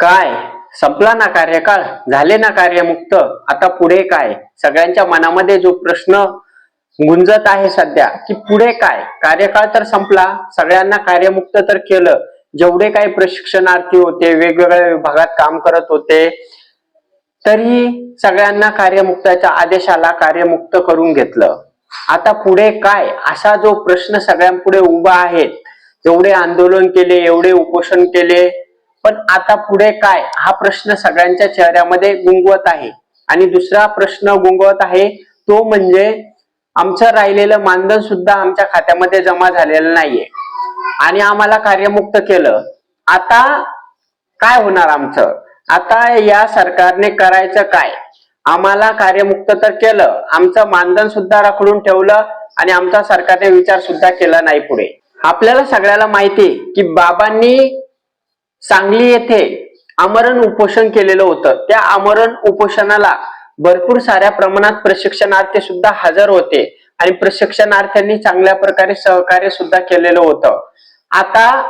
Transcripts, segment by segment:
काय? संपला ना कार्यकाळ? झाले ना कार्यमुक्त? आता पुढे काय? सगळ्यांच्या मनामध्ये जो प्रश्न गुंजत आहे सध्या की पुढे काय? कार्यकाळ तर संपला सगळ्यांना कार्यमुक्त तर केलं. जेवढे काही प्रशिक्षणार्थी होते वेगवेगळ्या विभागात काम करत होते तरी सगळ्यांना कार्यमुक्ताच्या आदेशाला कार्यमुक्त करून घेतलं. आता पुढे काय? असा जो प्रश्न सगळ्यांपुढे उभा आहे एवढे आंदोलन केले एवढे उपोषण केले पण आता पुढे काय? हा प्रश्न सगळ्यांच्या चेहऱ्यामध्ये गुंगवत आहे. आणि दुसरा प्रश्न गुंगवत आहे तो म्हणजे आमचं राहिलेलं मानधन सुद्धा आमच्या खात्यामध्ये जमा झालेलं नाहीये. आणि आम्हाला कार्यमुक्त केलं. आता काय होणार आमचं? आता या सरकारने करायचं काय? आम्हाला कार्यमुक्त तर केलं. आमचं मानधन सुद्धा राखडून ठेवलं आणि आमचा सरकारने विचार सुद्धा केला नाही पुढे. आपल्याला सगळ्याला माहिती की बाबांनी सांगली येथे आमरण उपोषण केलेलं होतं. त्या आमरण उपोषणाला भरपूर साऱ्या प्रमाणात प्रशिक्षणार्थी सुद्धा हजर होते आणि प्रशिक्षणार्थ्यांनी चांगल्या प्रकारे सहकार्य सुद्धा केलेलं होतं. आता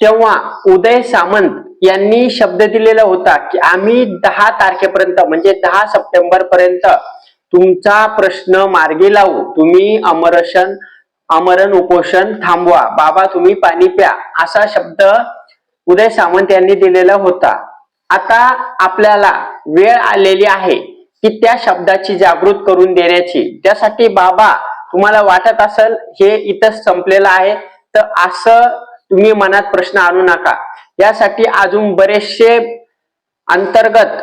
तेव्हा उदय सामंत यांनी शब्द दिलेला होता की आम्ही दहा तारखेपर्यंत म्हणजे दहा सप्टेंबर पर्यंत तुमचा प्रश्न मार्गी लावू. तुम्ही अमरशन अमरण उपोषण थांबवा. बाबा तुम्ही पाणी प्या असा शब्द उदय सामंत यांनी दिलेला होता. आता आपल्याला वेळ आलेली आहे की त्या शब्दाची जागृत करून देण्याची. त्यासाठी बाबा तुम्हाला वाटत असेल हे इथंच संपलेलं आहे तर असं तुम्ही मनात प्रश्न आणू नका. यासाठी अजून बरेचसे अंतर्गत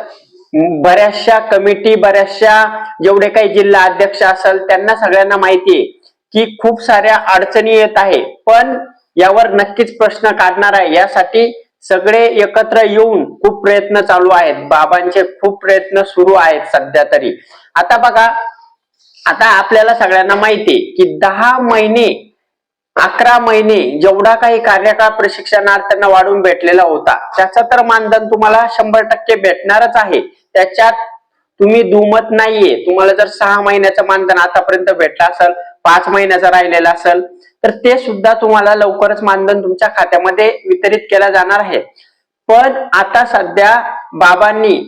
बऱ्याचशा कमिटी बऱ्याचशा जेवढे काही जिल्हा अध्यक्ष असेल त्यांना सगळ्यांना माहिती आहे की खूप साऱ्या अडचणी येत आहे. पण यावर नक्कीच प्रश्न काढणार आहे. यासाठी सगळे एकत्र येऊन खूप प्रयत्न चालू आहेत. बाबांचे खूप प्रयत्न सुरू आहेत सध्या तरी. आता बघा आता आपल्याला सगळ्यांना माहिती आहे की दहा महिने अकरा महिने जेवढा काही कार्यकाळ प्रशिक्षणार्थ्यांना वाढून भेटलेला होता त्याचं तर मानधन तुम्हाला शंभर टक्के भेटणारच आहे. त्याच्यात तुम्ही दुमत नाहीये. तुम्हाला जर सहा महिन्याचं मानधन आतापर्यंत भेटलं असेल पाच महिन्याचं राहिलेलं असेल तर ते सुद्धा तुम्हाला लवकरच मानधन तुमच्या खात्यामध्ये वितरित केला जाणार आहे. पण आता सध्या बाबांनी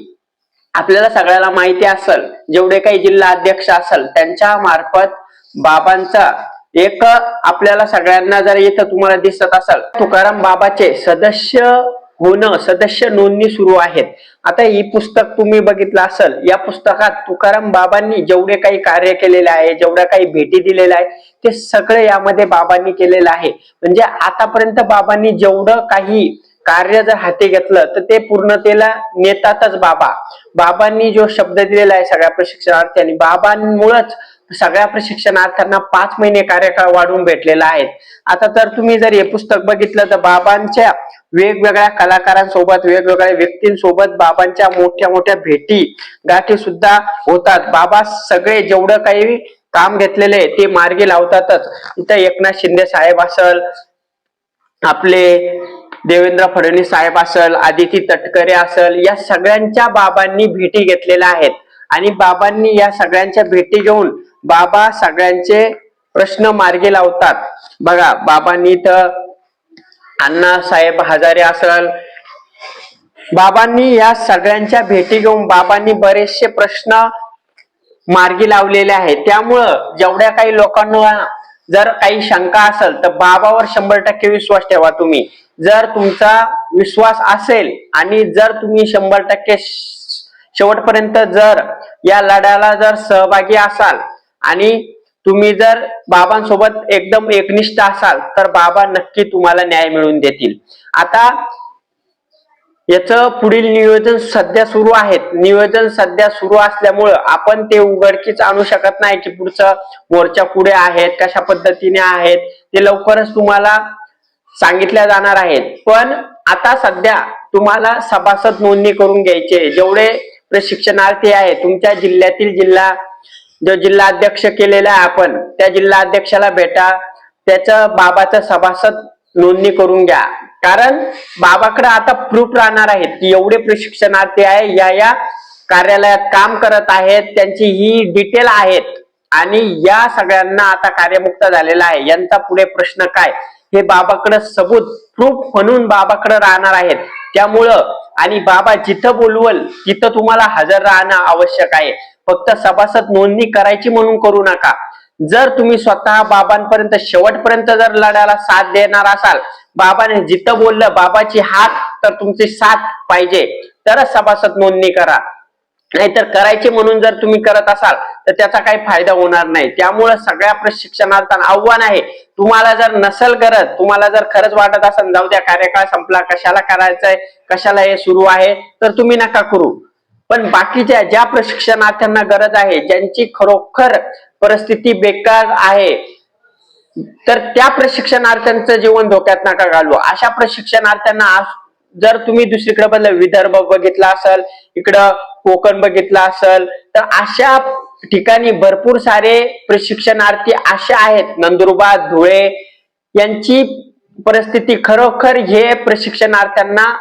आपल्याला सगळ्याला माहिती असेल जेवढे काही जिल्हा अध्यक्ष असेल त्यांच्या मार्फत बाबांचा एक आपल्याला सगळ्यांना जर इथं तुम्हाला दिसत असेल तुकाराम बाबाचे सदस्य होणं सदस्य नोंदणी सुरू आहेत. आता ही पुस्तक तुम्ही बघितलं असेल या पुस्तकात तुकाराम बाबांनी जेवढे काही कार्य केलेले आहे जेवढ्या काही भेटी दिलेल्या आहे ते सगळे यामध्ये बाबांनी केलेलं आहे. म्हणजे आतापर्यंत बाबांनी जेवढं काही कार्य जर हाती घेतलं तर ते पूर्णतेला नेतातच बाबा. बाबांनी जो शब्द दिलेला आहे सगळ्या प्रशिक्षणार्थ्यांनी बाबांमुळेच सगळ्या प्रशिक्षणार्थ्यांना पाच महिने कार्यकाळ वाढवून भेटलेला आहे. आता जर तुम्ही जर हे पुस्तक बघितलं तर बाबांच्या वेगवेगळ्या कलाकारांसोबत वेगवेगळ्या व्यक्तींसोबत बाबांच्या मोठ्या मोठ्या भेटी गाठी सुद्धा होतात. बाबा सगळे जेवढं काही काम घेतलेले आहे ते मार्गी लावतातच. इथं एकनाथ शिंदे साहेब असल आपले देवेंद्र फडणवीस साहेब असल आदिती तटकरे असल या सगळ्यांच्या बाबांनी भेटी घेतलेल्या आहेत. आणि बाबांनी या सगळ्यांच्या भेटी घेऊन बाबा सगळ्यांचे प्रश्न मार्गी लावतात. बघा बाबांनी तर अण्णा साहेब हजारे असाल बाबांनी या सगळ्यांच्या भेटी घेऊन बाबांनी बरेचसे प्रश्न मार्गी लावलेले आहेत. त्यामुळं जेवढ्या काही लोकांना जर काही शंका असेल तर बाबावर शंभर टक्के विश्वास ठेवा तुम्ही. जर तुमचा विश्वास असेल आणि जर तुम्ही शंभर टक्के शेवटपर्यंत जर या लढ्याला जर सहभागी असाल आणि तुम्ही जर बाबांसोबत एकदम एकनिष्ठ असाल तर बाबा नक्की तुम्हाला न्याय मिळवून देतील. आता याचं पुढील नियोजन सध्या सुरू आहेत. नियोजन सध्या सुरू असल्यामुळं आपण ते उघडकीच आणू शकत नाही की पुढचं मोर्चा पुढे आहेत कशा पद्धतीने आहेत ते लवकरच तुम्हाला सांगितल्या जाणार आहेत. पण आता सध्या तुम्हाला सभासद नोंदणी करून घ्यायचे. जेवढे प्रशिक्षणार्थी आहे तुमच्या जिल्ह्यातील जिल्हा जो जिल्हा अध्यक्ष केलेला आहे आपण त्या जिल्हा अध्यक्षाला भेटा त्याचं बाबाचं सभासद नोंदणी करून घ्या. कारण बाबाकडे आता प्रूफ राहणार आहेत की एवढे प्रशिक्षणार्थी आहे या या कार्यालयात काम करत आहेत त्यांची ही डिटेल आहेत. आणि या सगळ्यांना आता कार्यमुक्त झालेला आहे. यांचा पुढे प्रश्न काय? हे बाबाकडे सबूत प्रूफ म्हणून बाबाकडे राहणार आहेत. त्यामुळं आणि बाबा जिथं बोलवल तिथं तुम्हाला हजर राहणं आवश्यक आहे. फक्त सभासद नोंदणी करायची म्हणून करू नका. जर तुम्ही स्वतः बाबांपर्यंत शेवटपर्यंत जर लढ्याला साथ देणार असाल बाबाने जिथं बोललं बाबाची हात तर तुमची साथ पाहिजे. तरच सभासद नोंदणी करा. नाहीतर करायचे म्हणून जर तुम्ही करत असाल तर त्याचा काही फायदा होणार नाही. त्यामुळे सगळ्या प्रशिक्षणार्थांना आव्हान आहे तुम्हाला जर नसल गरज तुम्हाला जर खरंच वाटत असेल जाऊ द्या कार्यकाळ संपला कशाला करायचंय कशाला हे सुरू आहे तर तुम्ही नका करू. पण बाकीच्या ज्या प्रशिक्षणार्थ्यांना गरज आहे ज्यांची खरोखर परिस्थिती बेकार आहे तर त्या प्रशिक्षणार्थ्यांचं जीवन धोक्यात नका घालू. अशा प्रशिक्षणार्थ्यांना जर तुम्ही दुसरीकडे बदल विदर्भ बघितला असेल इकडं कोकण बघितलं असेल तर अशा ठिकाणी भरपूर सारे प्रशिक्षणार्थी असे आहेत. नंदुरबार धुळे यांची परिस्थिती खरोखर हे प्रशिक्षणार्थ्यांना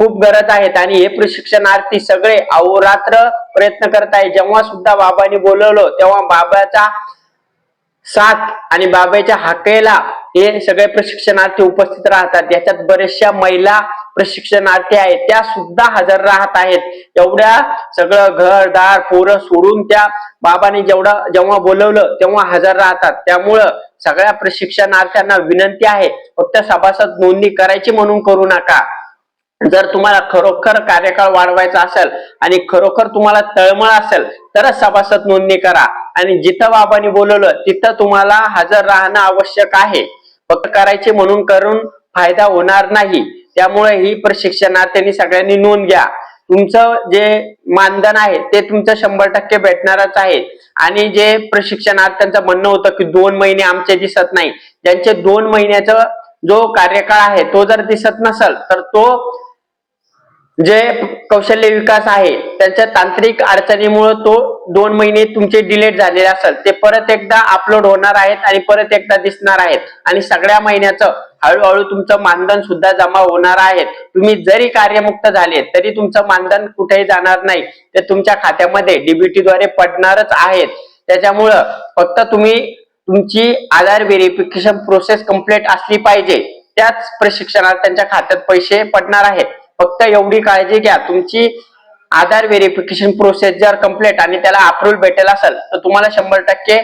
खूप गरज आहेत. आणि हे प्रशिक्षणार्थी सगळे अहोरात्र प्रयत्न करत आहे जेव्हा सुद्धा बाबांनी बोलवलं तेव्हा बाबाचा साथ आणि बाबाच्या हाकेला हे सगळे प्रशिक्षणार्थी उपस्थित राहतात. याच्यात बरेचशा महिला प्रशिक्षणार्थी आहेत. त्या सुद्धा हजर राहत आहेत. एवढ्या सगळं घर दार पोरं सोडून त्या बाबाने जेवढं जेव्हा बोलवलं तेव्हा हजर राहतात. त्यामुळं सगळ्या प्रशिक्षणार्थ्यांना विनंती आहे फक्त सभासद नोंदणी करायची म्हणून करू नका. जर तुम्हाला खरोखर कार्यकाळ वाढवायचा असेल आणि खरोखर तुम्हाला तळमळ असेल तरच सभासद नोंदणी करा. आणि जिथं बाबांनी बोलवलं तिथं तुम्हाला हजर राहणं आवश्यक आहे. फक्त करायचे म्हणून करून फायदा होणार नाही. त्यामुळे ही प्रशिक्षणार्थ्यांनी सगळ्यांनी नोंद घ्या. तुमचं जे मानधन आहे ते तुमचं शंभर टक्के भेटणारच आहे. आणि जे प्रशिक्षणार्थ्यांचं म्हणणं होतं की दोन महिने आमचे दिसत नाही ज्यांचे दोन महिन्याचा जो कार्यकाळ आहे तो जर दिसत नसेल तर तो जे कौशल्य विकास आहे त्यांच्या तांत्रिक अडचणीमुळे तो दोन महिने तुमचे डिलेट झालेले असेल. ते परत एकदा अपलोड होणार आहेत आणि परत एकदा दिसणार आहेत. आणि सगळ्या महिन्याचं हळूहळू तुमचं मानधन सुद्धा जमा होणार आहे. तुम्ही जरी कार्यमुक्त झाले तरी तुमचं मानधन कुठेही जाणार नाही. ते तुमच्या खात्यामध्ये डीबीटीद्वारे पडणारच आहेत. त्याच्यामुळं फक्त तुम्ही तुमची आधार व्हेरिफिकेशन प्रोसेस कंप्लीट असली पाहिजे. त्याच प्रशिक्षणात त्यांच्या खात्यात पैसे पडणार आहेत. फक्त एवढी काळजी घ्या. तुमची आधार व्हेरिफिकेशन प्रोसेस जर कंप्लीट आणि त्याला अप्रुव्हल भेटेल असेल तर तुम्हाला शंभर टक्के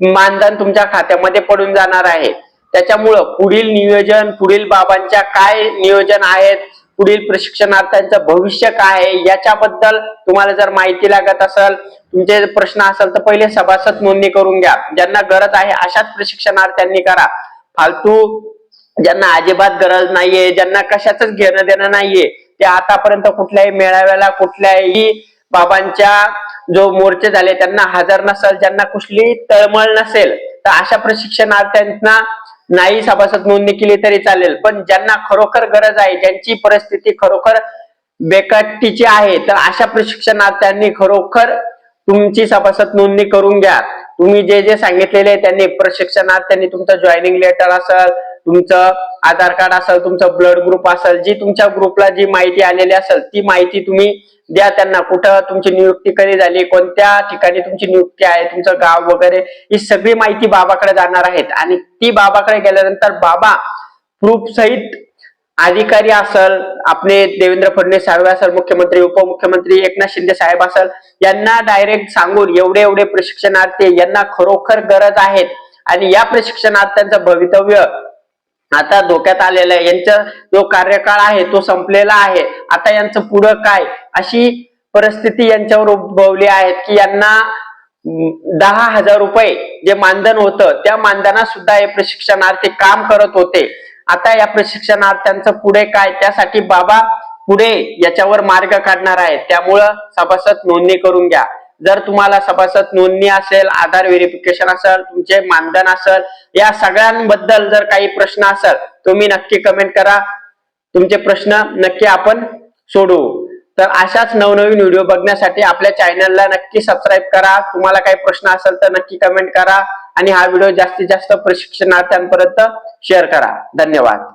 मानधन तुमच्या खात्यामध्ये पडून जाणार आहे. त्याच्यामुळं पुढील नियोजन पुढील बाबांच्या काय नियोजन आहेत पुढील प्रशिक्षणार्थ्यांचं भविष्य काय आहे याच्याबद्दल तुम्हाला जर माहिती लागत असेल तुमचे प्रश्न असेल तर पहिले सभासद नोंदणी करून घ्या. ज्यांना गरज आहे अशाच प्रशिक्षणार्थ्यांनी करा. फालतू ज्यांना अजिबात गरज नाहीये ज्यांना कशाच घेणं देणं नाहीये ते आतापर्यंत कुठल्याही मेळाव्याला कुठल्याही बाबांच्या जो मोर्चे झाले त्यांना हजर नसेल ज्यांना कुठली तळमळ नसेल तर अशा प्रशिक्षणार्थ्यांना नाही सभासद नोंदणी केली तरी चालेल. पण ज्यांना खरोखर गरज आहे ज्यांची परिस्थिती खरोखर बेकाटीची आहे तर अशा प्रशिक्षणार्थ्यांनी खरोखर तुमची सभासद नोंदणी करून घ्या. तुम्ही जे जे सांगितलेले त्यांनी प्रशिक्षणार्थ्यांनी तुमचं जॉईनिंग लेटर असेल तुमचं आधार कार्ड असेल तुमचं ब्लड ग्रुप असेल जी तुमच्या ग्रुपला जी माहिती आलेली असेल ती माहिती तुम्ही द्या त्यांना. कुठं तुमची नियुक्ती कधी झाली कोणत्या ठिकाणी तुमची नियुक्ती आहे तुमचं गाव वगैरे ही सगळी माहिती बाबाकडे जाणार आहेत. आणि ती बाबाकडे गेल्यानंतर बाबा प्रूफ सहित अधिकारी असल आपले देवेंद्र फडणवीस साहेब असेल मुख्यमंत्री उपमुख्यमंत्री एकनाथ शिंदे साहेब असेल यांना डायरेक्ट सांगून एवढे एवढे प्रशिक्षणार्थी यांना खरोखर गरज आहेत आणि या प्रशिक्षणार्थ्यांचं भवितव्य आता धोक्यात आलेलं आहे. यांचा जो कार्यकाळ आहे तो संपलेला आहे. आता यांचं पुढं काय? अशी परिस्थिती यांच्यावर उद्भवली आहे की यांना दहा हजार रुपये जे मानधन होतं त्या मानधनात सुद्धा हे प्रशिक्षणार्थी काम करत होते. आता या प्रशिक्षणार्थ्यांचं पुढे काय? त्यासाठी बाबा पुढे याच्यावर मार्ग काढणार आहेत. त्यामुळं सभासद नोंदणी करून घ्या. जर तुम्हाला सभासद नोंदणी असेल आधार व्हेरिफिकेशन असेल तुमचे मानधन असेल या सगळ्यांबद्दल जर काही प्रश्न असेल तुम्ही नक्की कमेंट करा. तुमचे प्रश्न नक्की आपण सोडवू. तर अशाच नवनवीन व्हिडिओ बघण्यासाठी आपल्या चॅनलला नक्की सबस्क्राईब करा. तुम्हाला काही प्रश्न असेल तर नक्की कमेंट करा. आणि हा व्हिडिओ जास्तीत जास्त प्रशिक्षणार्थ्यांपर्यंत शेअर करा. धन्यवाद.